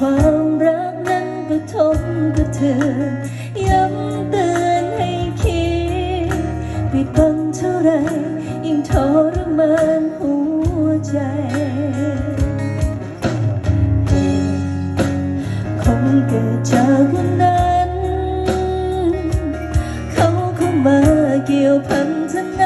ความรักนั้นก็ทมกับเธอย้ำเตือนให้คิดไปิดบังเท่าไรยิ่งทรมานหัวใจคงเกิดจากวันนั้น เขาเข้ามาเกี่ยวพันธนา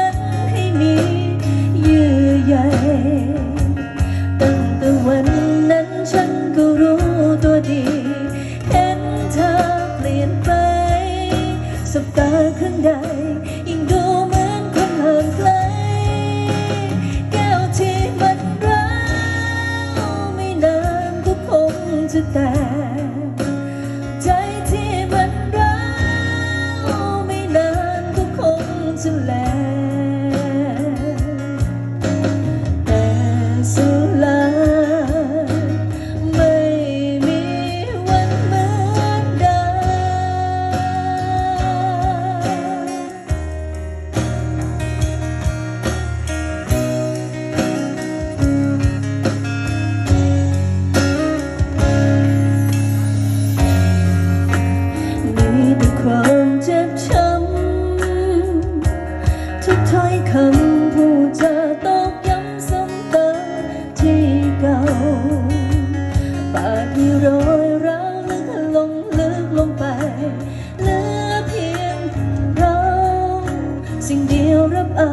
สิ่งเดียวรับเอา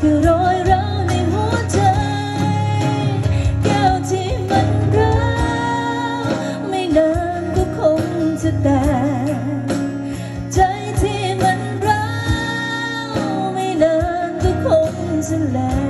คือรอยร้าวในหัวใจ แก้วที่มันร้าวไม่นานก็คงจะแตกใจที่มันร้าวไม่นานก็คงจะแหลก